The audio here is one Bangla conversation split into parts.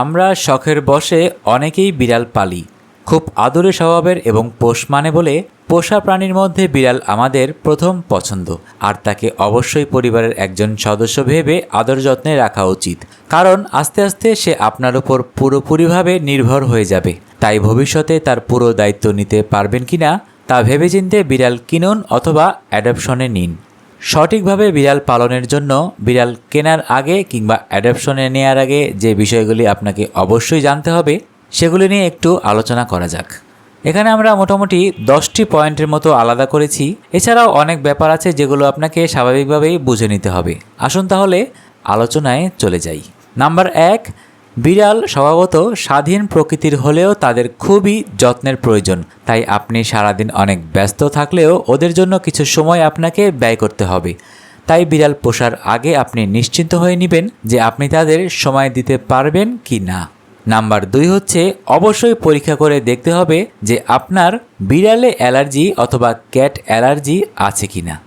আমরা শখের বসে অনেকেই বিড়াল পালি, খুব আদরে স্বভাবের এবং পোষ মানে বলে পোষা প্রাণীর মধ্যে বিড়াল আমাদের প্রথম পছন্দ, আর তাকে অবশ্যই পরিবারের একজন সদস্য ভেবে আদর যত্নে রাখা উচিত, কারণ আস্তে আস্তে সে আপনার উপর পুরোপুরিভাবে নির্ভর হয়ে যাবে। তাই ভবিষ্যতে তার পুরো দায়িত্ব নিতে পারবেন কিনা তা ভেবেচিন্তে বিড়াল কিনুন অথবা অ্যাডপশনে নিন। সঠিকভাবে বিড়াল পালনের জন্য বিড়াল কেনার আগে কিংবা অ্যাডপশনে নেওয়ার আগে যে বিষয়গুলি আপনাকে অবশ্যই জানতে হবে, সেগুলি নিয়ে একটু আলোচনা করা যাক। এখানে আমরা মোটামুটি দশটি পয়েন্টের মতো আলাদা করেছি। এছাড়াও অনেক ব্যাপার আছে যেগুলো আপনাকে স্বাভাবিকভাবেই বুঝে নিতে হবে। আসুন তাহলে আলোচনায় চলে যাই। নাম্বার এক বিড়াল স্বভাবত স্বাধীন প্রকৃতির হলেও তাদের খুবই যত্নের প্রয়োজন। তাই আপনি সারাদিন অনেক ব্যস্ত থাকলেও ওদের জন্য কিছু সময় আপনাকে ব্যয় করতে হবে। তাই বিড়াল পোষার আগে আপনি নিশ্চিন্ত হয়ে নেবেন যে আপনি তাদের সময় দিতে পারবেন কি না। নাম্বার দুই হচ্ছে, অবশ্যই পরীক্ষা করে দেখতে হবে যে আপনার বিড়ালে অ্যালার্জি অথবা ক্যাট অ্যালার্জি আছে কি না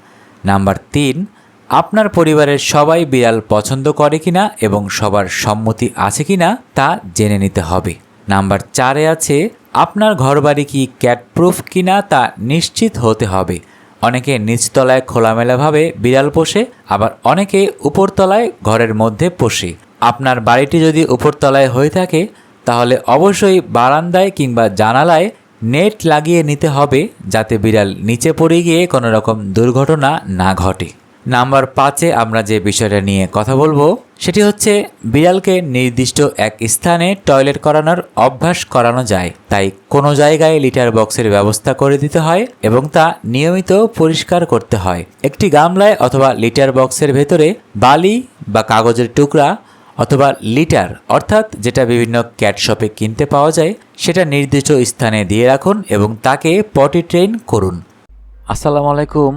নাম্বার তিন আপনার পরিবারের সবাই বিড়াল পছন্দ করে কিনা এবং সবার সম্মতি আছে কিনা তা জেনে নিতে হবে। নাম্বার চারে আছে, আপনার ঘরবাড়ি কি ক্যাট প্রুফ কিনা তা নিশ্চিত হতে হবে। অনেকে নিচতলায় খোলামেলাভাবে বিড়াল পোষে, আবার অনেকে উপরতলায় ঘরের মধ্যে পোষে। আপনার বাড়িটি যদি উপরতলায় হয়ে থাকে, তাহলে অবশ্যই বারান্দায় কিংবা জানালায় নেট লাগিয়ে নিতে হবে যাতে বিড়াল নিচে পড়ে গিয়ে কোনো রকম দুর্ঘটনা না ঘটে। নাম্বার পাঁচে আমরা যে বিষয়টা নিয়ে কথা বলব, সেটি হচ্ছে বিড়ালকে নির্দিষ্ট এক স্থানে টয়লেট করানোর অভ্যাস করানো যায়। তাই কোনো জায়গায় লিটার বক্সের ব্যবস্থা করে দিতে হয় এবং তা নিয়মিত পরিষ্কার করতে হয়। একটি গামলায় অথবা লিটার বক্সের ভেতরে বালি বা কাগজের টুকরা অথবা লিটার, অর্থাৎ যেটা বিভিন্ন ক্যাট শপে কিনতে পাওয়া যায়, সেটা নির্দিষ্ট স্থানে দিয়ে রাখুন এবং তাকে পটি ট্রেন করুন। আসসালামু আলাইকুম।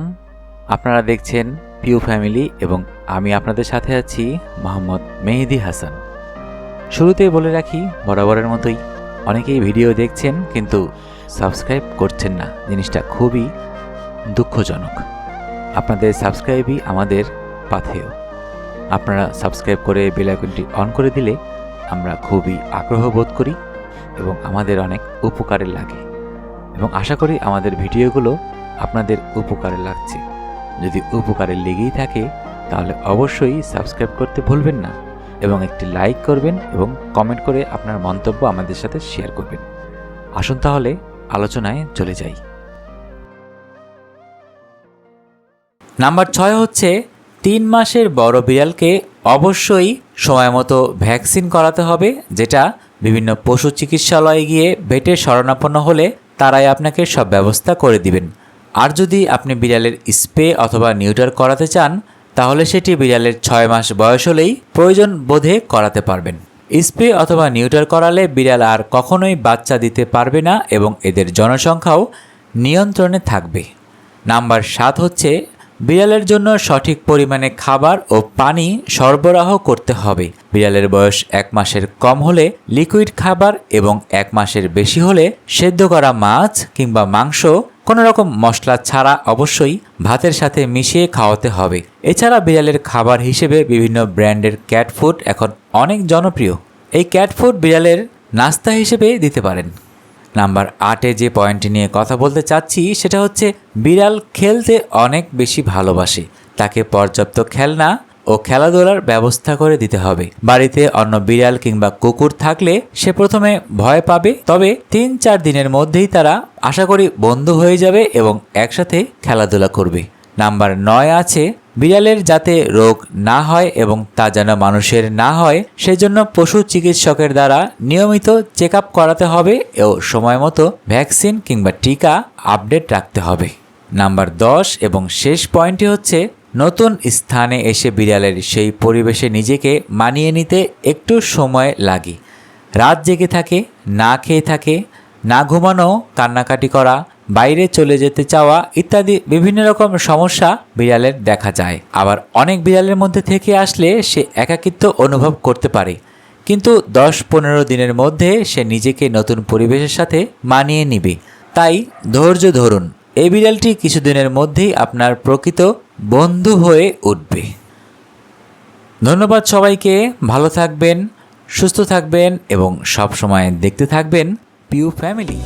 আপনারা দেখছেন পিউ ফ্যামিলি এবং আমি আপনাদের সাথে আছি মোহাম্মদ মেহেদি হাসান। শুরুতেই বলে রাখি, বরাবরের মতোই অনেকেই ভিডিও দেখছেন কিন্তু সাবস্ক্রাইব করছেন না। জিনিসটা খুবই দুঃখজনক। আপনাদের সাবস্ক্রাইবই আমাদের পাথেয়। আপনারা সাবস্ক্রাইব করে বেল আইকনটি অন করে দিলে আমরা খুবই আগ্রহ বোধ করি এবং আমাদের অনেক উপকারে লাগে। এবং আশা করি আমাদের ভিডিওগুলো আপনাদের উপকারে লাগছে। যদি উপকারে লেগেই থাকে, তাহলে অবশ্যই সাবস্ক্রাইব করতে ভুলবেন না এবং একটি লাইক করবেন এবং কমেন্ট করে আপনার মন্তব্য আমাদের সাথে শেয়ার করবেন। আসুন তাহলে আলোচনায় চলে যাই। নাম্বার ছয় হচ্ছে, তিন মাসের বড় বিড়ালকে অবশ্যই সময় মতো ভ্যাকসিন করাতে হবে, যেটা বিভিন্ন পশু চিকিৎসালয়ে গিয়ে ভেটের শরণাপন্ন হলে তারাই আপনাকে সব ব্যবস্থা করে দিবেন। আর যদি আপনি বিড়ালের স্প্রে অথবা নিউটার করাতে চান, তাহলে সেটি বিড়ালের ছয় মাস বয়স হলেই প্রয়োজন বোধে করাতে পারবেন। স্প্রে অথবা নিউটার করালে বিড়াল আর কখনোই বাচ্চা দিতে পারবে না এবং এদের জনসংখ্যাও নিয়ন্ত্রণে থাকবে। নাম্বার সাত হচ্ছে, বিড়ালের জন্য সঠিক পরিমাণে খাবার ও পানি সরবরাহ করতে হবে। বিড়ালের বয়স এক মাসের কম হলে লিকুইড খাবার এবং এক মাসের বেশি হলে সেদ্ধ করা মাছ কিংবা মাংস কোনো রকম মশলা ছাড়া অবশ্যই ভাতের সাথে মিশিয়ে খাওয়াতে হবে। এছাড়া বিড়ালের খাবার হিসেবে বিভিন্ন ব্র্যান্ডের ক্যাট ফুড এখন অনেক জনপ্রিয়। এই ক্যাট ফুড বিড়ালের নাস্তা হিসেবে দিতে পারেন। নাম্বার আটে যে পয়েন্টটি নিয়ে কথা বলতে চাচ্ছি, সেটা হচ্ছে বিড়াল খেলতে অনেক বেশি ভালোবাসে। তাকে পর্যাপ্ত খেলনা ও খেলাধুলার ব্যবস্থা করে দিতে হবে। বাড়িতে অন্য বিড়াল কিংবা কুকুর থাকলে সে প্রথমে ভয় পাবে, তবে তিন চার দিনের মধ্যেই তারা আশা করি বন্ধু হয়ে যাবে এবং একসাথে খেলাধুলা করবে। নাম্বার নয় আছে, বিড়ালের যাতে রোগ না হয় এবং তা যেন মানুষের না হয়, সেজন্য পশু চিকিৎসকের দ্বারা নিয়মিত চেক করাতে হবে ও সময় মতো ভ্যাকসিন কিংবা টিকা আপডেট রাখতে হবে। নাম্বার দশ এবং শেষ পয়েন্টটি হচ্ছে নতুন স্থানে এসে বিড়ালের সেই পরিবেশে নিজেকে মানিয়ে নিতে একটু সময় লাগে। রাত জেগে থাকে, না খেয়ে থাকে, না ঘুমানো, কান্নাকাটি করা, বাইরে চলে যেতে চাওয়া ইত্যাদি বিভিন্ন রকম সমস্যা বিড়ালের দেখা যায়। আবার অনেক বিড়ালের মধ্যে থেকে আসলে সে একাকিত্ব অনুভব করতে পারে। কিন্তু দশ পনেরো দিনের মধ্যে সে নিজেকে নতুন পরিবেশের সাথে মানিয়ে নিবে। তাই ধৈর্য ধরুন। এই বিড়ালটি কিছুদিনের মধ্যেই আপনার প্রকৃত বন্ধু হয়ে উঠবে। ধন্যবাদ সবাইকে, ভালো থাকবেন, সুস্থ থাকবেন এবং সবসময় দেখতে থাকবেন পিউ ফ্যামিলি।